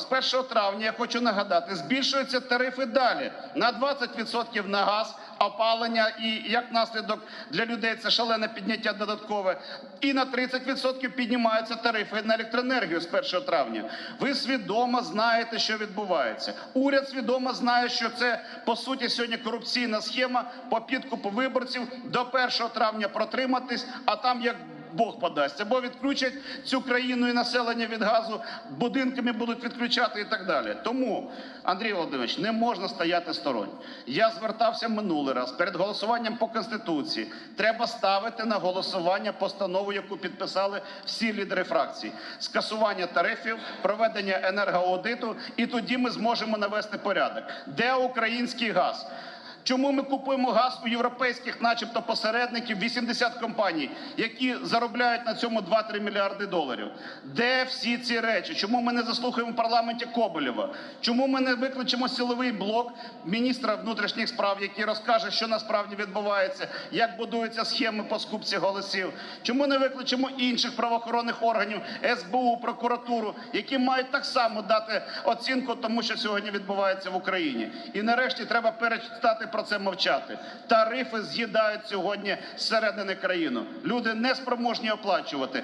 З 1 травня я хочу нагадати, збільшуються тарифи далі на 20% на газ, опалення і як наслідок для людей це шалене підняття додаткове. І на 30% піднімаються тарифи на електроенергію з 1 травня. Ви свідомо знаєте, що відбувається. Уряд свідомо знає, що це по суті сьогодні корупційна схема по підкупу виборців до 1 травня протриматись, а там як. Бог подасть, або відключать цю країну і населення від газу, будинками будуть відключати і так далі. Тому, Андрій Володимирович, не можна стояти сторонь. Я звертався минулий раз перед голосуванням по конституції. Треба ставити на голосування постанову, яку підписали всі лідери фракцій. Скасування тарифів, проведення енергоаудиту, і тоді ми зможемо навести порядок. Де український газ? Чому ми купуємо газ у європейських, начебто, посередників 80 компаній, які заробляють на цьому 2-3 мільярди доларів? Де всі ці речі? Чому ми не заслухаємо в парламенті Коболєва? Чому ми не викличемо силовий блок міністра внутрішніх справ, який розкаже, що насправді відбувається, як будуються схеми по скупці голосів? Чому не викличемо інших правоохоронних органів, СБУ, прокуратуру, які мають так само дати оцінку тому, що сьогодні відбувається в Україні? І нарешті треба перестати про це мовчати. Тарифи з'їдають сьогодні зсередини країну. Люди не спроможні оплачувати.